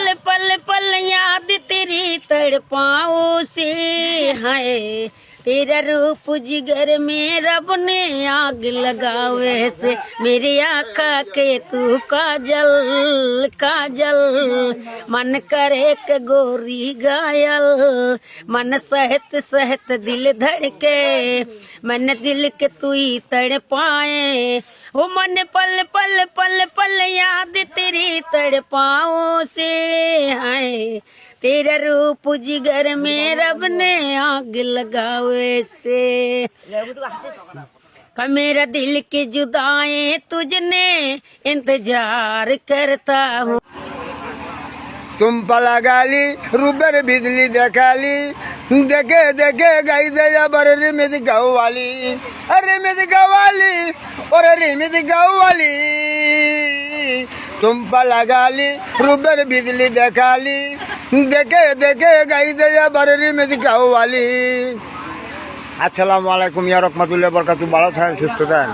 पल पल पल याद तेरी तड़पाओ से है तेरा रूप जिगर में रब ने आग लगावे से मेरी आखा के तू काजल काजल। मन करे के गोरी गायल। मन सहत सहत दिल धड़के। मन दिल के तू तड़ पाए वो मन पल पल पल पल याद तेरी तड़ पाओ से आए। तेरा रूप जिगर में रब ने आग लगावे से। मेरा दिल की जुदाएँ तुझने इंतज़ार करता हूँ। तुम पला गाली, रूबर बिजली देखाली। देखे देखे, गाई दया बर रिमित गाँव वाली रिमित गाँव वाली और रिमित गाँव वाली তুম্পা লাগালি, রূপের বিজলি দেখালি। দেখে দেখে গাইতে আবার রিমেদি খাওয়ালি আসসালামু আলাইকুম, ইয়া রহমতুল্লাহ, বরকাতু। ভালো থাকেন, সুস্থ থাকেন।